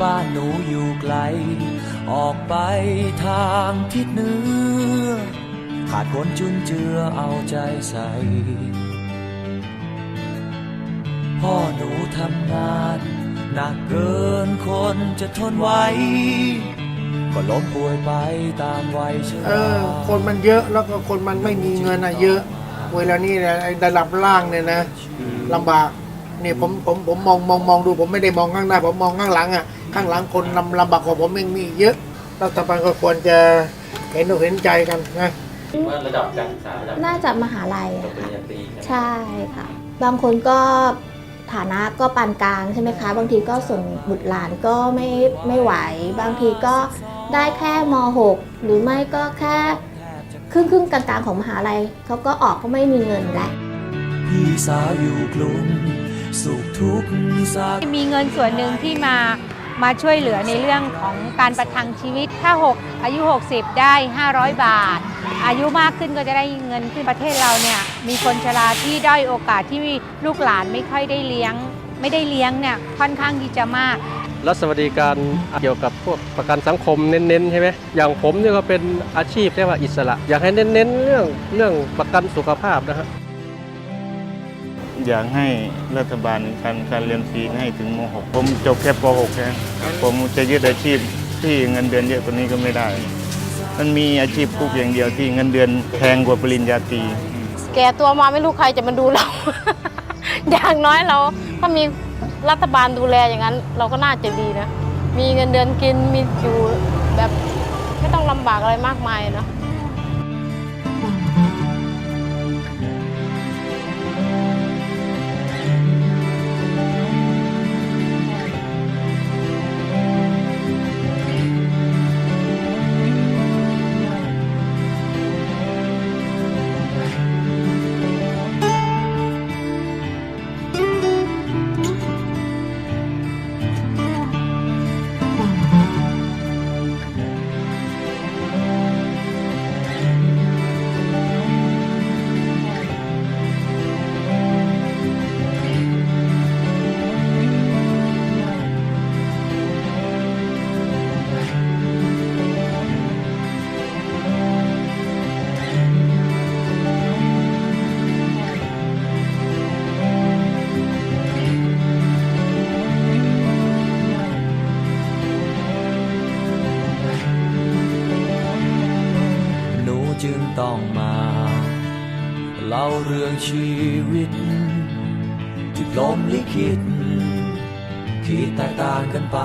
บ้านหนูอยู่ไกล ออกไปทางทิศเหนือ ขาดคนจุนเจือเอาใจใส่ พ่อหนูทำงานหนักเกินคนจะทนไหวก็ล้มป่วยไปตามวัยชราอคนมันเยอะแล้วก็คนมันไม่มีเงินอะเยอะ เวลานี้เนี่ยไอ้ระดับล่างเนี่ยนะลำบากเนี่ยผมผมผมมองมองมองดูผมไม่ได้มองข้างหน้าผมมองข้างหลังอะ ข้างหลังคนลำลำบากกว่าผมยังมีเยอะรัฐบาลก็ควรจะเห็นอกเห็นใจกันนะว่าระดับการศึกษาระดับน่าจะมหาลัยจบอะปริค่ะญญาตรีใช่ไหมใช่ค่ะ บางคนก็ฐานะก็ปานกลางใช่ไหมคะ บางทีก็ส่งบุตรหลานก็ไม่ไม่ไหว บางทีก็ได้แค่ม .6 หรือไม่ก็แค่ครึ่งครึ่งๆกลางๆของมหาลัยเขาก็ออกก็ไม่มีเงินแล้วพี่สาวอยู่กรุงสุขทุกข์สักมีเงินส่วนหนึ่งที่มา มาช่วยเหลือในเรื่องของการประทังชีวิต ถ้า 6 อายุ 60 ได้ 500 บาท อายุมากขึ้นก็จะได้เงินขึ้นประเทศเราเนี่ยมีคนชราที่ด้อยโอกาสที่ลูกหลานไม่ค่อยได้เลี้ยง ไม่ได้เลี้ยงเนี่ยค่อนข้างที่จะมากรัฐสวัสดิการเกี่ยวกับพวกประกันสังคมเน้นๆใช่ไหมอย่างผมเนี่ยก็เป็นอาชีพเรียกว่าอิสระ อยากให้เน้นๆเรื่องเรื่องประกันสุขภาพนะฮะ อยากให้รัฐบาลการการเรียนฟรีให้ถึงม .6 ผมจบแค่ป .6 แค่ผมจะยึดอาชีพที่เงินเดือนเยอะกว่านี้ก็ไม่ได้ มันมีอาชีพคุกอย่างเดียวที่เงินเดือนแพงกว่าปริญญาตรีแก่ตัวมาไม่รู้ใครจะมาดูเรา อย่างน้อยเราถ้ามีรัฐบาลดูแลอย่างนั้น เราก็น่าจะดีนะ มีเงินเดือนกินมีอยู่แบบไม่ต้องลำบากอะไรมากมายเนอะ ต้องมาเล่าเรื่องชีวิต ที่ล้มลิขิตขีดแตกต่างกันไป